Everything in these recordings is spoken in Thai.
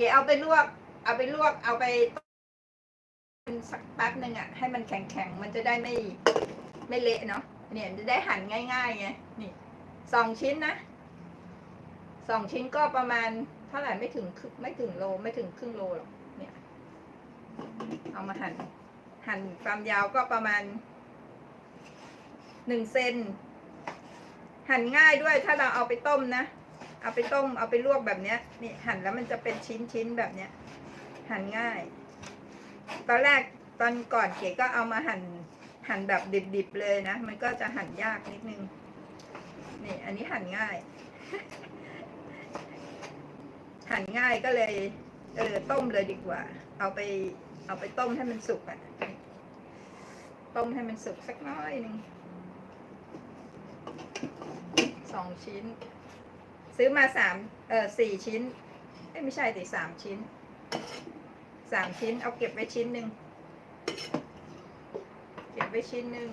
ก๋เอาไปลวก เอาไปลวก เอาไปต้มสักแป๊บหนึ่งอะ ให้มันแข็งๆ มันจะได้ไม่ไม่เละเนาะ เนี่ยจะได้หั่นง่ายๆไง นี่สองชิ้นนะ สองชิ้นก็ประมาณเท่าไหร่ไม่ถึงไม่ถึงโลไม่ถึงครึ่งโลหรอก เนี่ย เอามาหั่น หั่นความยาวก็ประมาณหนึ่งเซน หั่นง่ายด้วยถ้าเราเอาไปต้มนะ เอาไปต้มเอาไปลวกแบบเนี้ยนี่หั่นแล้วมันจะเป็นชิ้นชิ้นแบบเนี้ย หั่นง่าย ตอนแรกตอนก่อนเก๋ก็เอามาหั่นหั่นแบบดิบๆเลยนะ มันก็จะหั่นยากนิดนึง นี่ อันนี้หั่นง่าย หั่นง่ายก็เลยเออต้มเลยดีกว่า เอาไป เอาไปต้มให้มันสุกอะ ต้มให้มันสุกสักน้อยหนึ่งสองชิ้น ซื้อมาสามเออสี่ชิ้นเอ้ไม่ใช่ต่สามชิ้นสามชิ้น เอาเก็บไว้ชิ้นหนึ่งเก็บไว้ชิ้นหนึ่ง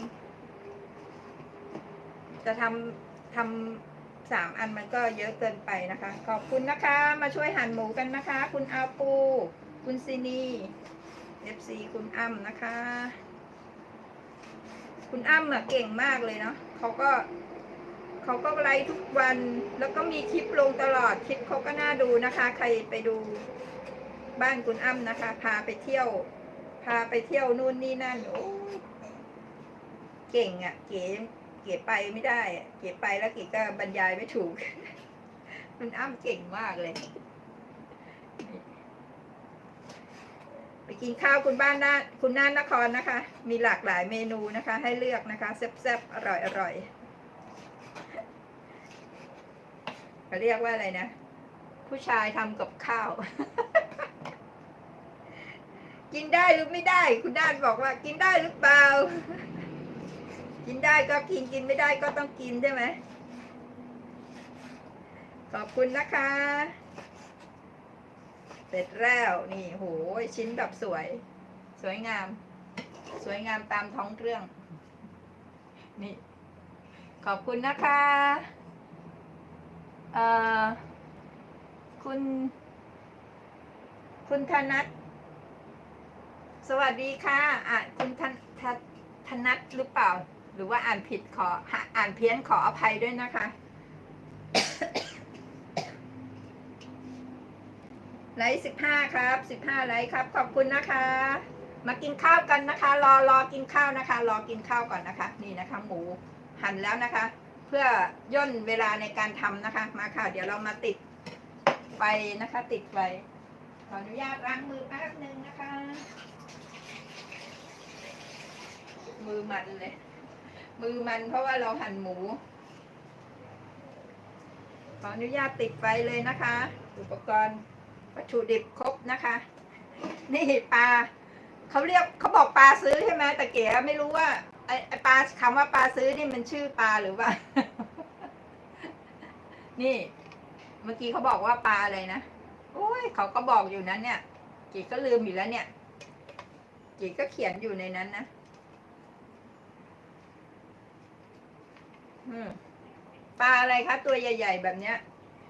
จะทำทำสามอันมันก็เยอะเกินไปนะคะ ขอบคุณนะคะ มาช่วยหั่นหมูกันนะคะ คุณอาปู คุณซินีเอฟซีคุณอ้ำนะคะ คุณอ้ำอะเก่งมากเลยเนาะเขาก็ เขาก็ไลฟ์ทุกวัน แล้วก็มีคลิปลงตลอด คลิปเขาก็น่าดูนะคะ ใครไปดูบ้านคุณอ้ำนะคะ พาไปเที่ยว พาไปเที่ยวนู่นนี่นั่นโอ้ยเก่งอะ่ะ เก๋เก๋ไปไม่ได้ เก๋ไปแล้วเก๋ก็บรรยายไม่ถูกคุณอ้ำเก่งมากเลย ไปกินข้าวคุณบ้านน่านคุณน่านนครนะคะ มีหลากหลายเมนูนะคะ ให้เลือกนะคะแซ่บๆอร่อยอร่อย เขาเรียกว่าอะไรนะ ผู้ชายทำกับข้าว กินได้หรือไม่ได้ คุณด้านบอกว่า กินได้หรือเปล่า กินได้ก็กินกินไม่ได้ก็ต้องกินใช่ไหมขอบคุณนะคะ เสร็จแล้วนี่โหชิ้นแบบสวย สวยงาม สวยงามตามท้องเรื่อง นี่ ขอบคุณนะคะ คุณ คุณธนัทสวัสดีค่ะอะคุณธนธนธนัทหรือเปล่า หรือว่าอ่านผิดขออ่านเพี้ยนขออภัยด้วยนะคะ ไลฟ์สิบห้าครับสิบห้าไลฟ์ครับ ขอบคุณนะคะ มากินข้าวกันนะคะ รอรอกินข้าวนะคะ รอกินข้าวก่อนนะคะ นี่นะคะ หมูหั่นแล้วนะคะ เพื่อย่นเวลาในการทำนะคะ มาค่ะ เดี๋ยวเรามาติดไฟนะคะ ติดไฟขออนุญาตล้างมือแป๊บนึงนะคะ มือมันเลย มือมันเพราะว่าเราหั่นหมู ขออนุญาตติดไฟเลยนะคะ อุปกรณ์วัตถุดิบครบนะคะ นี่ปลาเขาเรียกเขาบอกปลาซื้อใช่ไหมแต่เก๋ไม่รู้ว่า ไอไอปลาคำว่าปลาซื้อนี่มันชื่อปลาหรือว่า นี่ เมื่อกี้เขาบอกว่าปลาอะไรนะโอ้ยเขาก็บอกอยู่นั้นเนี่ยเก๋ก็ลืมอยู่แล้วเนี่ยเก๋ก็เขียนอยู่ในนั้นนะปลาอะไรคะตัวใหญ่ ๆ แบบเนี้ย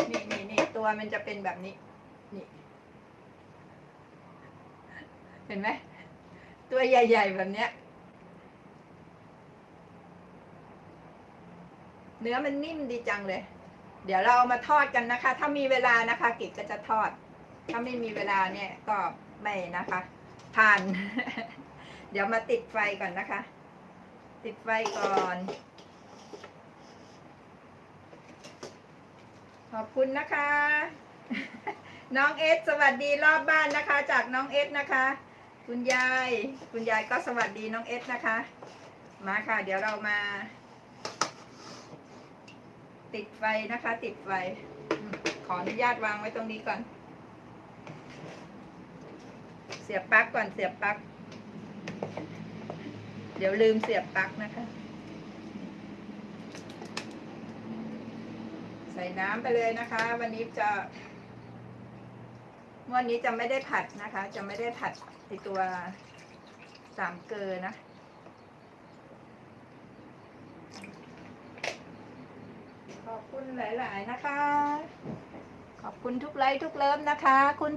นี่นี่นี่ตัวมันจะเป็นแบบนี้ นี่ เห็นไหมตัวใหญ่ ๆ แบบเนี้ย เนื้อมันนิ่มดีจังเลย เดี๋ยวเราเอามาทอดกันนะคะ ถ้ามีเวลานะคะกิจก็จะทอด ถ้าไม่มีเวลาเนี่ยก็ไม่นะคะผ่าน เดี๋ยวมาติดไฟก่อนนะคะ ติดไฟก่อน ขอบคุณนะคะ น้องเอสสวัสดีรอบบ้านนะคะ จากน้องเอสนะคะ คุณยาย คุณยายก็สวัสดีน้องเอสนะคะ มาค่ะ เดี๋ยวเรามา ติดไฟนะคะ ติดไฟ ขออนุญาตวางไว้ตรงนี้ก่อน เสียบปลั๊กก่อนเสียบปลั๊กเดี๋ยวลืมเสียบปลั๊กนะคะ ใส่น้ำไปเลยนะคะ วันนี้จะวันนี้จะไม่ได้ผัดนะคะ จะไม่ได้ผัดในตัวสามเกลือนะ อบคุณหลาย ๆ นะคะ ขอบคุณทุกไลค์ทุกเลิฟนะคะคุณ